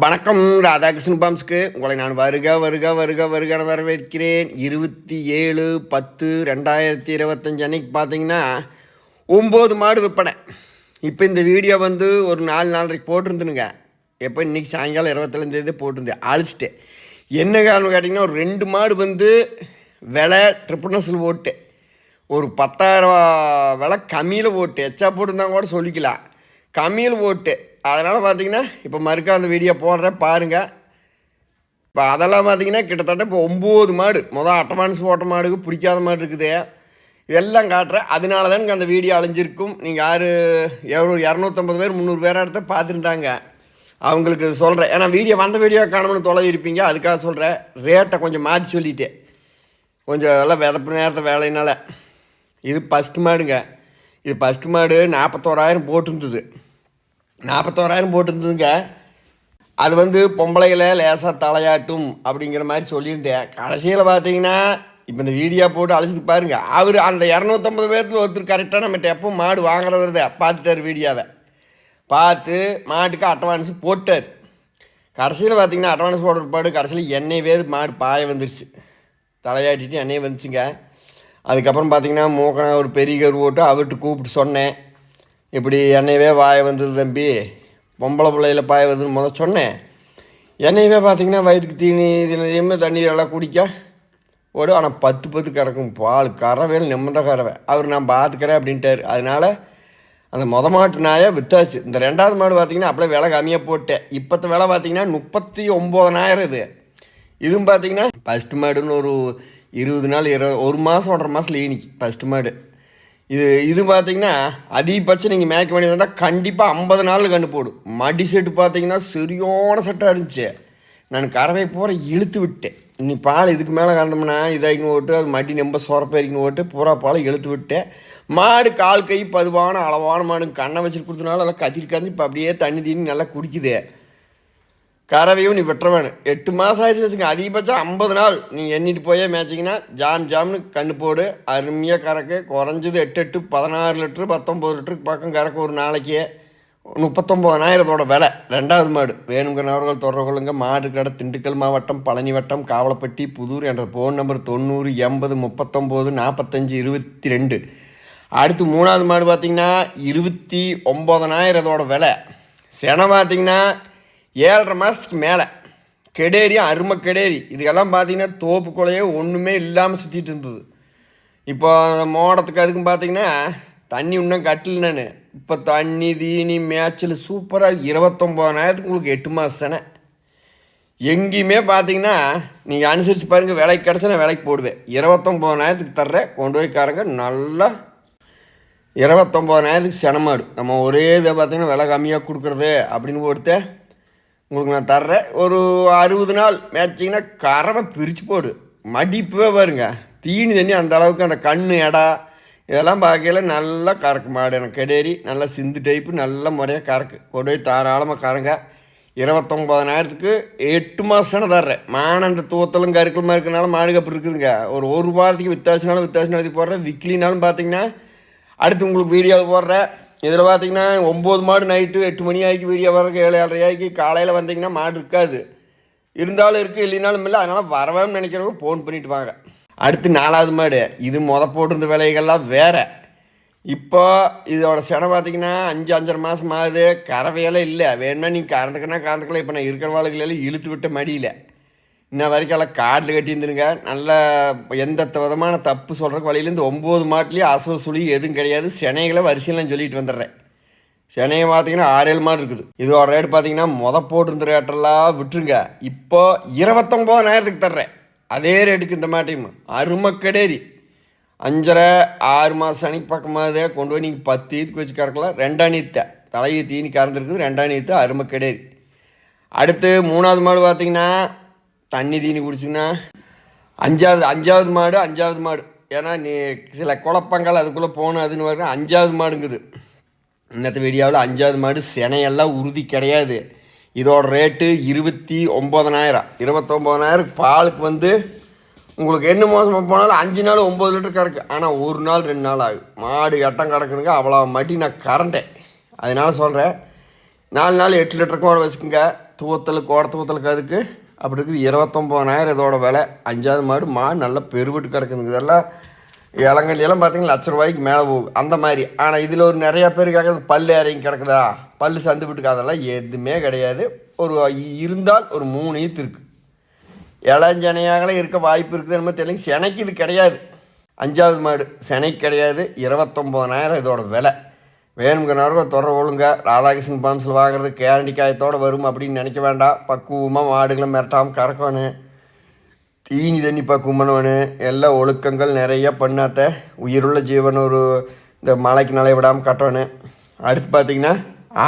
வணக்கம் ராதாகிருஷ்ணன் பாம்ஸ்க்கு. உங்களை நான் வருக வருக வருக வருகன வரவேற்கிறேன். இருபத்தி ஏழு பத்து ரெண்டாயிரத்தி இருபத்தஞ்சு அன்னைக்கு பார்த்தீங்கன்னா ஒம்பது மாடு விற்பனை. இப்போ இந்த வீடியோ வந்து ஒரு நாலு நாலரைக்கு போட்டிருந்துனுங்க. எப்போ? இன்றைக்கி சாயங்காலம் இருபத்தேழாந்தேதி போட்டிருந்தேன். அழிச்சிட்டு என்ன காரணம் கேட்டிங்கன்னா ஒரு ரெண்டு மாடு வந்து விலை ட்ரிப்புனஸில் ஓட்டு. ஒரு பத்தாயிரம் விலை கம்மியில் போட்டு எச்சா போட்டிருந்தாங்க கூட சொல்லிக்கலாம். கம்மியில் ஓட்டு. அதனால் பார்த்தீங்கன்னா இப்போ மறுக்கா அந்த வீடியோ போடுறேன் பாருங்கள் இப்போ அதெல்லாம் பார்த்தீங்கன்னா கிட்டத்தட்ட இப்போ ஒம்பது மாடு மொதல் அட்டவான்ஸ் போட்ட மாடுக்கு பிடிக்காத மாடு இருக்குது. இதெல்லாம் காட்டுறேன். அதனால தான் எனக்கு அந்த வீடியோ அழிஞ்சிருக்கும். நீங்கள் யார் எவ்வளோ இரநூத்தம்பது பேர் முந்நூறு பேர் இடத்த பார்த்துருந்தாங்க. அவங்களுக்கு சொல்கிறேன் ஏன்னா வீடியோ வந்த வீடியோ காணணும்னு தொலைவி இருப்பீங்க. அதுக்காக சொல்கிறேன் ரேட்டை கொஞ்சம் மாற்றி சொல்லிட்டேன் கொஞ்சம் எல்லாம் விதப்பு நேரத்தை வேலையினால. இது ஃபஸ்ட்டு மாடுங்க. இது ஃபஸ்ட்டு மாடு நாற்பத்தோராயிரம் போட்டிருந்தது. நாற்பத்தோராயிரம் போட்டிருந்ததுங்க. அது வந்து பொம்பளைகளை லேசாக தலையாட்டும் அப்படிங்கிற மாதிரி சொல்லியிருந்தேன். கடைசியில் பார்த்தீங்கன்னா இப்போ இந்த வீடியோ போட்டு அழைச்சிட்டு பாருங்க. அவர் அந்த இரநூத்தம்பது பேர்த்துல ஒருத்தர் கரெக்டாக நம்மகிட்ட எப்போ மாடு வாங்குறவர் தான் பார்த்துட்டார் வீடியோவை. பார்த்து மாட்டுக்கு அட்வான்ஸ் போட்டார். கடைசியில் பார்த்தீங்கன்னா அட்வான்ஸ் போடுற பாடு கடைசியில் எண்ணெய் வேது மாடு பாய வந்துருச்சு. தலையாட்டிட்டு எண்ணெய் வந்துச்சுங்க. அதுக்கப்புறம் பார்த்தீங்கன்னா மூக்கனை ஒரு பெரிய கரு போட்டு அவர்கிட்ட கூப்பிட்டு சொன்னேன். இப்படி என்னையவே வாய வந்தது தம்பி. பொம்பளை பிள்ளையில் பாய வந்ததுன்னு முதல் சொன்னேன். என்னையவே பார்த்தீங்கன்னா வயிற்றுக்கு தீனி தினையுமே தண்ணீர் எல்லாம் குடிக்க. ஓடும் ஆனால் பத்து பத்து கறக்கும் பால் கறவேல் நிம்மந்த கறவை. அவர் நான் பார்த்துக்கிறேன் அப்படின்ட்டார். அதனால் அந்த மொத மாட்டு நாயை வித்தாச்சு. இந்த ரெண்டாவது மாடு பார்த்தீங்கன்னா அப்படியே விலை கம்மியாக போட்டேன். இப்போத்த விலை பார்த்திங்கன்னா முப்பத்தி ஒம்போதனாயிரம் இது. இதுவும் பார்த்தீங்கன்னா ஃபஸ்ட்டு மாடுன்னு ஒரு இருபது நாள் இருபது ஒரு மாதம் ஒன்றரை மாதம் லீனிக்கு ஃபஸ்ட்டு மாடு. இது இது பார்த்தீங்கன்னா அதிகபட்சம் நீங்கள் மேய்க்க வேண்டியது வந்தால் கண்டிப்பாக ஐம்பது நாள் கண்டு போடும் மடி செட்டு பார்த்தீங்கன்னா சரியான செட்டாக இருந்துச்சு. நான் கறவை பூரா இழுத்து விட்டேன். நீ பால் இதுக்கு மேலே கறந்தோம்னா இதாகின்னு ஓட்டு அது மடி நம்ப சோரப்பேரிக்கணும் ஓட்டு பூரா பால் இழுத்து விட்டேன். மாடு கால் கை பதுவான அளவான மாடு கண்ணை வச்சுட்டு கொடுத்தனால நல்லா கத்திரிக்காந்து இப்போ அப்படியே தண்ணி தண்ணி நல்லா குடிக்குது. கறவையும் நீ வெட்டுற வேணும் எட்டு மாதம் ஆயிடுச்சு வச்சுங்க அதிகபட்சம் ஐம்பது நாள் நீங்கள் எண்ணிட்டு போயே மேய்ச்சிங்கன்னா ஜாம் ஜாம்னு கண்ணு போடு. அருமையாக கறக்கு. குறைஞ்சது எட்டு எட்டு பதினாறு லிட்ரு பத்தொம்பது லிட்டருக்கு பக்கம் கறக்கு ஒரு நாளைக்கு. முப்பத்தொம்போதனாயிரத்தோட விலை. ரெண்டாவது மாடு. வேணுங்கிறவர்கள் தொடர்புகளுங்க மாடு கடை திண்டுக்கல் மாவட்டம் பழனி வட்டம் காவலப்பட்டி புதூர் என்ற ஃபோன் நம்பர் தொண்ணூறு எண்பது முப்பத்தொம்போது நாற்பத்தஞ்சு இருபத்தி ரெண்டு அடுத்து மூணாவது மாடு பார்த்திங்கன்னா இருபத்தி ஒம்பதனாயிரத்தோட விலை. செனை பார்த்திங்கன்னா ஏழரை மாதத்துக்கு மேலே. கெடேரி அருமை கெடேரி. இதுக்கெல்லாம் பார்த்தீங்கன்னா தோப்பு குலையே ஒன்றுமே இல்லாமல் சுற்றிட்டு இருந்தது. இப்போ அந்த மோடத்துக்கு அதுக்கும் பார்த்தீங்கன்னா தண்ணி இன்னும் கட்டில் நான். இப்போ தண்ணி தீனி மேய்ச்சல் சூப்பராக இருபத்தொம்போதாயிரத்துக்கு உங்களுக்கு எட்டு மாதம் செனை எங்கேயுமே பார்த்தீங்கன்னா நீங்கள் அனுசரித்து பாருங்கள் விலைக்கு கிடச்சா நான் விலைக்கு போடுவேன். இருபத்தொம்போதாயிரத்துக்கு தர்றேன் கொண்டு போய் காரங்க நல்லா இருபத்தொம்போதாயிரத்துக்கு செனமாடு. நம்ம ஒரே இதை பார்த்தீங்கன்னா விலை கம்மியாக கொடுக்குறது அப்படின்னு ஒருத்தர் உங்களுக்கு நான் தர்றேன். ஒரு அறுபது நாள் மேய்ச்சிங்கன்னா கறவை பிரித்து போடு. மடிப்பே பாருங்க. தீனி தண்ணி அந்த அளவுக்கு அந்த கண் எடா இதெல்லாம் பார்க்கையில் நல்லா கறக்கு மாடு எனக்கு. கெடேரி நல்லா சிந்து டைப்பு நல்ல முறையாக கறக்கு. கொண்டு போய் தாராளமாக கறங்க. இருபத்தொம்பதனாயிரத்துக்கு எட்டு மாதம்னு தர்றேன். மான அந்த தூத்தலும் கருக்கலுமா இருக்கிறனால மாடு அப்படி இருக்குதுங்க. ஒரு ஒரு வாரத்துக்கு வித்தாசினாலும் வித்தாசி நடத்தி போடுறேன் விக்லினாலும் பார்த்தீங்கன்னா அடுத்து உங்களுக்கு வீடியோ போடுறேன். இதில் பார்த்தீங்கன்னா ஒம்பது மாடு நைட்டு எட்டு மணி ஆகி வீடியோ வரக்கு ஏழு ஏழரை ஆகி காலையில் வந்தீங்கன்னா மாடு இருக்காது. இருந்தாலும் இருக்குது இல்லைனாலும் இல்லை. அதனால் வரவேன்னு நினைக்கிறவங்க ஃபோன் பண்ணிட்டு வாங்க. அடுத்து நாலாவது மாடு. இது மொதல் போட்டிருந்த விலைகள்லாம் வேறு. இப்போ இதோட செனை பார்த்தீங்கன்னா அஞ்சு அஞ்சரை மாதம் ஆகுது. கறவையெல்லாம் இல்லை. வேணும்னா நீங்கள் கறந்துக்கனா கறந்துக்கலாம். இப்போ நான் இருக்கிற வாழ்க்கையில இழுத்து விட்ட மடியில். இன்ன வரைக்கும் எல்லாம் காட்டில் கட்டியிருந்துருங்க. நல்ல எந்த விதமான தப்பு சொல்கிறக்கு வழியிலேருந்து ஒம்பது மாட்டிலையும் அசவ சுழி எதுவும் கிடையாது. செனைகளை வரிசையெல்லாம் சொல்லிட்டு வந்துடுறேன். சென்னையை பார்த்தீங்கன்னா ஆறு ஏழு மாடு இருக்குது. இதோட ரேட் பார்த்தீங்கன்னா மொத போட்டிருந்த ரேட்டெல்லாம் விட்டுருங்க. இப்போ இருபத்தொம்போதாயிரத்துக்கு தர்றேன். அதே ரேட்டுக்கு இந்த மாட்டையும் அருமக்கடேரி அஞ்சரை ஆறு மாதம் அன்னைக்கு பக்கமாக கொண்டு போய் நீங்கள் பத்து ஈத்துக்கு வச்சு கறக்கலாம். ரெண்டாம் நீத்த. தலையை தீனி கறந்துருக்குது. ரெண்டாம் நீத்து அருமக்கடேரி அடுத்து மூணாவது மாடு பார்த்தீங்கன்னா தண்ணி தீனி குடிச்சுன்னா அஞ்சாவது அஞ்சாவது மாடு அஞ்சாவது மாடு. ஏன்னா நீ சில குழப்பங்கள் அதுக்குள்ளே போகணும் அதுன்னு வர அஞ்சாவது மாடுங்குது. இன்னத்த வீடியோவில் அஞ்சாவது மாடு சினையெல்லாம் உறுதி கிடையாது. இதோட ரேட்டு இருபத்தி ஒம்பதனாயிரம் இருபத்தொம்பதனாயிரம் பாலுக்கு வந்து உங்களுக்கு என்ன மோசமாக போனாலும் அஞ்சு நாள் ஒம்பது லிட்டர் கறக்கு. ஆனால் ஒரு நாள் ரெண்டு நாள் ஆகும் மாடு எட்டம் கிடக்குதுங்க. அவ்வளோ மட்டி நான் கறந்தேன். அதனால் சொல்கிறேன் நாலு நாள் எட்டு லிட்டருக்கு கூட வச்சுக்கோங்க. தூவத்தலுக்கு கோடை தூத்தலுக்கு அதுக்கு அப்படி இருக்குது இருபத்தொம்போதாயிரம் இதோட விலை. அஞ்சாவது மாடு மாடு நல்லா பெருவிட்டு கிடக்குதுங்க. இதெல்லாம் இளங்கல்லாம் பார்த்தீங்கன்னா லட்ச ரூபாய்க்கு மேலே போகும் அந்த மாதிரி. ஆனால் இதில் ஒரு நிறையா பேர் கேட்குறது பல் இறங்கி கிடக்குதா? பல் சந்து விட்டுக்கு அதெல்லாம் எதுவுமே கிடையாது. ஒரு இருந்தால் ஒரு மூணு ஈத்து இருக்குது இளஞ்சனையாகலாம் இருக்க வாய்ப்பு இருக்குது நம்ம தெரியல. செனைக்கு இது கிடையாது. அஞ்சாவது மாடு செனைக்கு கிடையாது. இருபத்தொம்போதாயிரம் இதோட விலை. வேணுங்கிறவங்க தொடர ஒழுங்க ராதாகிருஷ்ணன் பாம்ஸில் வாங்குறது கேரண்டி காயத்தோடு வரும் அப்படின்னு நினைக்க வேண்டாம். பக்குவமாக மாடுகளை மிரட்டாமல் கறக்கணும். தீனி தண்ணி பக்குவம் பண்ணணும் எல்லா ஒழுக்கங்கள் நிறைய பண்ணாத்த உயிருள்ள ஜீவன் ஒரு இந்த மலைக்கு நிலை விடாமல் கட்டணும் அடுத்து பார்த்தீங்கன்னா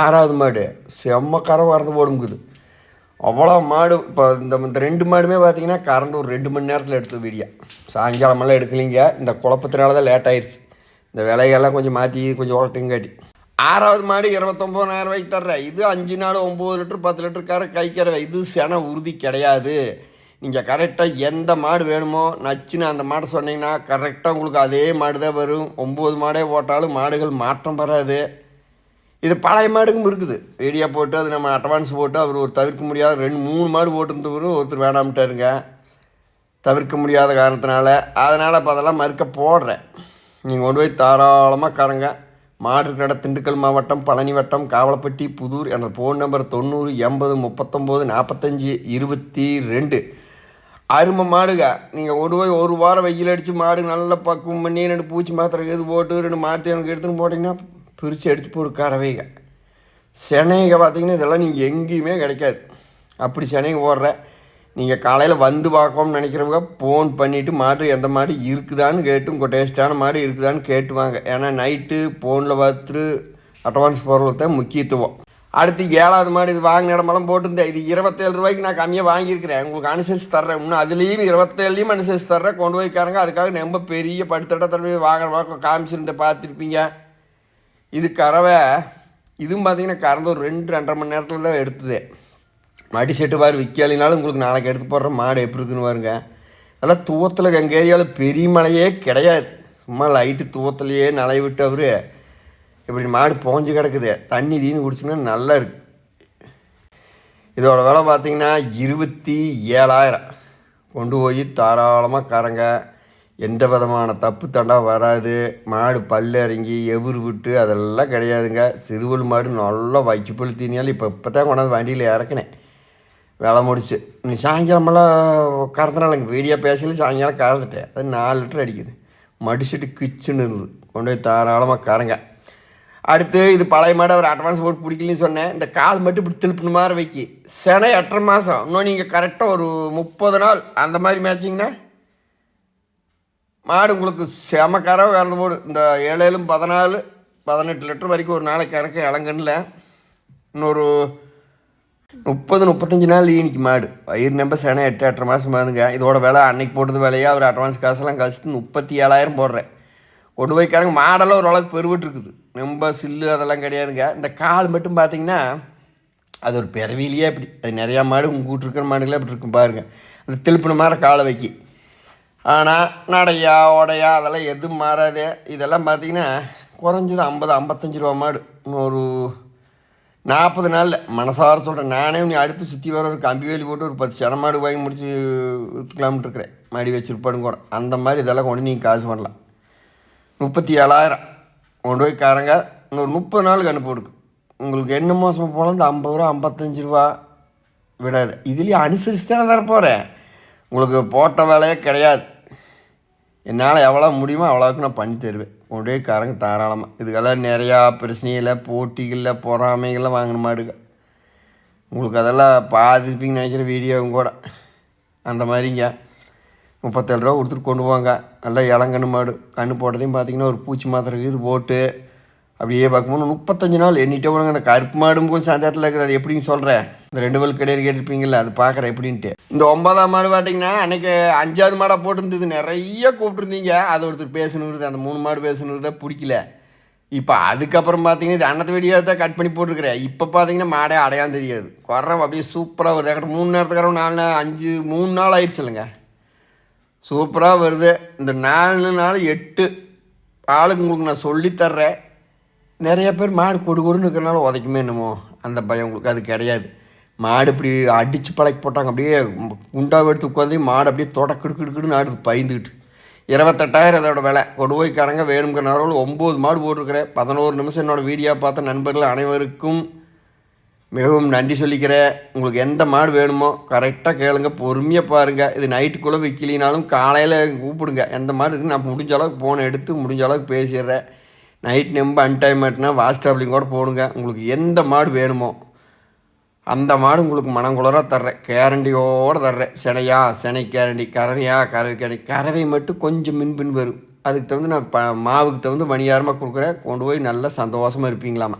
ஆறாவது மாடு. செம்ம கரை வறந்து போடுங்குது அவ்வளோ மாடு இப்போ இந்த இந்த ரெண்டு மாடுமே பார்த்திங்கன்னா கறந்து ஒரு ரெண்டு மணி நேரத்தில் எடுத்து வீடியோ. சாயங்காலமெல்லாம் எடுக்கலிங்க. இந்த குழப்பத்தினால தான் லேட் ஆயிடுச்சு இந்த விலையெல்லாம் கொஞ்சம் மாற்றி கொஞ்சம் ஓட்டங்காட்டி ஆறாவது மாடு இருபத்தொம்போதாயிரம் ரூபாய்க்கு தர்ற இது அஞ்சு நாள் ஒம்பது லிட்டர் பத்து லிட்டர் கரை கை இது சென உறுதி கிடையாது. நீங்கள் கரெக்டாக எந்த மாடு வேணுமோ நச்சுன்னு அந்த மாடை சொன்னீங்கன்னா கரெக்டாக உங்களுக்கு அதே மாடு தான் வரும். ஒம்பது மாடே போட்டாலும் மாடுகள் மாற்றம் வராது. இது பழைய மாடுக்கும் இருக்குது. ரேடியா போட்டு அது நம்ம அட்வான்ஸ் போட்டு அவர் ஒரு தவிர்க்க முடியாத ரெண்டு மூணு மாடு போட்டுருந்தவர் ஒருத்தர் வேணாம்ட்டாருங்க. தவிர்க்க முடியாத காரணத்தினால. அதனால் இப்போ அதெல்லாம் மறுக்க போடுறேன். நீங்கள் கொண்டு போய் தாராளமாக கறங்க மாடு கடை திண்டுக்கல் மாவட்டம் பழனி வட்டம் காவலப்பட்டி புதூர் எனது ஃபோன் நம்பர் தொண்ணூறு எண்பது முப்பத்தொம்போது நாற்பத்தஞ்சி இருபத்தி ரெண்டு. அருமை மாடுங்க நீங்கள் கொண்டு போய் ஒரு வாரம் வெயில் அடித்து மாடு நல்லா பக்குவம் பண்ணி ரெண்டு பூச்சி மாத்திரை எது போட்டு ரெண்டு மாட்டு எனக்கு எடுத்துன்னு போட்டிங்கன்னா பிரித்து எடுத்து போடு கறவைங்க சென்னைங்க பார்த்தீங்கன்னா இதெல்லாம் நீங்கள் எங்கேயுமே கிடைக்காது. அப்படி செனைங்க ஓடுற நீங்கள் காலையில் வந்து பார்க்கணும்னு நினைக்கிறவங்க ஃபோன் பண்ணிவிட்டு மாடு எந்த மாடு இருக்குதான்னு கேட்டு உங்கள் டேஸ்ட்டான மாடு இருக்குதான்னு கேட்டுவாங்க. ஏன்னா நைட்டு ஃபோனில் பார்த்துட்டு அட்வான்ஸ் போடுறது தான் முக்கியத்துவம். அடுத்து ஏழாவது மாடு இது வாங்கின இடமெல்லாம் போட்டிருந்தேன். இது இருபத்தேழு ரூபாய்க்கு நான் கம்மியாக வாங்கியிருக்கிறேன். உங்களுக்கு அனுசரித்து தர்றேன். இன்னும் அதுலேயும் இருபத்தேழுலையும் அனுசரித்து தர்றேன். கொண்டு போய்க்காரங்க அதுக்காக ரொம்ப பெரிய படுத்தட்ட தடவை வாங்குற வாக்கம் காமிச்சிருந்த பார்த்துருப்பீங்க. இது கறவை. இதுவும் பார்த்தீங்கன்னா கறந்து ஒரு ரெண்டு ரெண்டரை மணி நேரத்தில் தான் எடுத்தது. மடி செட்டு பாரு விற்கலினாலும் உங்களுக்கு நாளைக்கு எடுத்து போடுற மாடு எப்படி இருக்குன்னு பாருங்க. அதெல்லாம் தூவத்தில் எங்கள் ஏரியாவில் பெரிய மலையே கிடையாது. சும்மா லைட்டு தூவத்துலையே நலைய விட்டு அவர் இப்படி மாடு போஞ்சு கிடக்குது. தண்ணி தீனு குடிச்சிங்கன்னா நல்லா இருக்கு. இதோட விலை பார்த்தீங்கன்னா இருபத்தி ஏழாயிரம். கொண்டு போய் தாராளமாக கறங்க. எந்த விதமான தப்பு தண்டா வராது. மாடு பல்லு இறங்கி எவுரு விட்டு அதெல்லாம் கிடையாதுங்க. சிறுவல் மாடு நல்லா வைக்கப்பல் தீனியால் இப்போ இப்போ தான் கொண்டாந்து வண்டியில் இறக்குனேன். வேலை முடிச்சு. நீ சாயங்காலமெல்லாம் கறந்தனால எங்கள் வீடியோ பேசல சாயங்காலம் கறந்துட்டேன். அது நாலு லிட்டர் அடிக்குது. மடிச்சுட்டு கிச்சுன்னு இருந்தது. கொண்டு போய் தாராளமாக கறங்க. அடுத்து இது பழைய மாடு அவர் அட்வான்ஸ் போட்டு பிடிக்கலன்னு சொன்னேன். இந்த கால் மட்டும் இப்படி திருப்பின மாதிரி வைக்கி. செனை எட்டரை மாதம் இன்னும் நீங்கள் கரெக்டாக ஒரு முப்பது நாள் அந்த மாதிரி மேய்ச்சிங்கன்னா மாடு உங்களுக்கு செமக்காராக வேறு போடு. இந்த ஏழேலும் பதினாலு பதினெட்டு லிட்டர் வரைக்கும் ஒரு நாளைக்கு கறக்க இளங்கன்னில் இன்னொரு முப்பது முப்பத்தஞ்சு நாள் ஈனிக்கு மாடு. வயிறு நம்ப சேனை எட்டு எட்டரை மாதம் பாருங்க இதோட விலை அன்னைக்கு போட்டது விலையா? அவர் அட்வான்ஸ் காசெல்லாம் கழிச்சிட்டு முப்பத்தி ஏழாயிரம் போடுறேன். கொண்டு போய்க்காரங்க. மாடெல்லாம் ஓரளவுக்கு பெருவிட்டு இருக்குது ரொம்ப சில்லு அதெல்லாம் கிடையாதுங்க. இந்த கால் மட்டும் பார்த்தீங்கன்னா அது ஒரு பிறவிலேயே அப்படி. அது நிறையா மாடு உங்கள் வீட்டு இருக்கிற மாடுகளே அப்படி இருக்கும் பாருங்கள் அந்த திருப்பின மாதிரி காலை வைக்கி. ஆனால் நடையா உடையா அதெல்லாம் எதுவும் மாறாது. இதெல்லாம் பார்த்தீங்கன்னா குறைஞ்சது ஐம்பது ஐம்பத்தஞ்சு ரூபா மாடு. இன்னொரு நாற்பது நாளில் மனசார சொல்கிறேன் நானே நீ அடுத்து சுற்றி வர ஒரு கம்பி வேலி போட்டு ஒரு பத்து சனமாடு வாங்கி முடிச்சு விற்றுக்கலாம்னு இருக்கிறேன் மடி வச்சுருப்பாடும் கூட. அந்த மாதிரி இதெல்லாம் கொண்டு நீங்கள் காசு பண்ணலாம். முப்பத்தி ஏழாயிரம். கொண்டு போய் காரங்க இன்னொரு முப்பது நாளுக்கு அனுப்பி கொடுக்கு உங்களுக்கு என்ன மோசமாக போனால் இந்த ஐம்பது ரூபா ஐம்பத்தஞ்சு ரூபா விடாது. இதுலேயும் அனுசரித்து தானே தரப்போகிறேன் உங்களுக்கு போட்ட வேலையே கிடையாது. என்னால் எவ்வளோ முடியுமோ அவ்வளோவுக்கு நான் பண்ணி தருவேன். ஒரே காரங்க தாராளமாக இதுக்கெல்லாம் நிறையா பிரச்சனையில் போட்டிகளில் பொறாமைகள்லாம் வாங்கின மாடுங்க. உங்களுக்கு அதெல்லாம் பாதிப்பீங்கன்னு நினைக்கிற வீடியோவும் கூட. அந்த மாதிரிங்க. முப்பத்தேழு ரூபா கொடுத்துட்டு கொண்டு போங்க. நல்லா இளங்கன்று மாடு. கன்று போட்டதையும் பார்த்தீங்கன்னா ஒரு பூச்சி மாத்திரை இது போட்டு அப்படியே பார்க்கும்போது முப்பத்தஞ்சு நாள் எண்ணிட்டே போனாங்க. அந்த கருப்பு மாடும் கொஞ்சம் சந்தேகத்தில் இருக்குது. அது எப்படின்னு சொல்கிறேன் இந்த ரெண்டு பல் கிடையாது கேட்டிருப்பீங்களா அது பார்க்குறேன் எப்படின்ட்டு. இந்த ஒன்பதாம் மாடு பார்த்தீங்கன்னா அன்றைக்கி அஞ்சாவது மாடாக போட்டிருந்தது. நிறைய கூப்பிட்டுருந்தீங்க. அது ஒருத்தர் பேசணுங்கிறது அந்த மூணு மாடு பேசணுங்கிறத பிடிக்கல. இப்போ அதுக்கப்புறம் பார்த்தீங்கன்னா இது அன்னத்து வெடியாக தான் கட் பண்ணி போட்டிருக்கிறேன். இப்போ பார்த்தீங்கன்னா மாடே அடையான் தெரியாது. குறை அப்படியே சூப்பராக வருது. என்கிட்ட மூணு நேரத்துக்காரன் நாலு நாள் அஞ்சு மூணு நாள் ஆயிடுச்சு இல்லைங்க. சூப்பராக வருது. இந்த நாலு நாள் எட்டு ஆளுக்கு உங்களுக்கு நான் சொல்லித்தர்றேன் நிறைய பேர் மாடு கொடு கொடுன்னு இருக்கிறனால உதைக்குமே என்னமோ அந்த பயம் உங்களுக்கு அது கிடையாது. மாடு இப்படி அடித்து பழக்கி போட்டாங்க அப்படியே குண்டாவை எடுத்து உட்காந்து மாடு அப்படியே தொடக்கிடு கிடுக்கிடுன்னு ஆடுது பயந்துக்கிட்டு இருபத்தெட்டாயிரம் அதோட விலை. கொடுவோய்க்காரங்க வேணுங்கிற நேரம் ஒம்பது மாடு போட்டிருக்கிறேன் பதினோரு நிமிஷம் என்னோடய வீடியோ பார்த்த நண்பர்கள் அனைவருக்கும் மிகவும் நன்றி சொல்லிக்கிறேன். உங்களுக்கு எந்த மாடு வேணுமோ கரெக்டாக கேளுங்க பொறுமையாக பாருங்கள் இது நைட்டுக்குள்ளே விற்கலினாலும் காலையில் கூப்பிடுங்க. எந்த மாடு இருக்குன்னு நான் முடிஞ்ச அளவுக்கு ஃபோனை எடுத்து முடிஞ்ச அளவுக்கு பேசிடுறேன். நைட் நம்ப அன்டைம் ஆட்டினா வாஸ்டாப்லிங் கூட போடுங்க. உங்களுக்கு எந்த மாடு வேணுமோ. அந்த மாடு உங்களுக்கு மனங்குளராக தர்றேன். கேரண்டியோடு தர்றேன். சினையா சினை கேரண்டி கறவையா கறவை கேரண்டி. கறவை மட்டும் கொஞ்சம் மின்பின் வரும். அதுக்கு தகுந்து நான் ப மாவுக்கு தகுந்து மணியாரமாக கொடுக்குறேன். கொண்டு போய் நல்லா சந்தோஷமாக இருப்பீங்களாமா.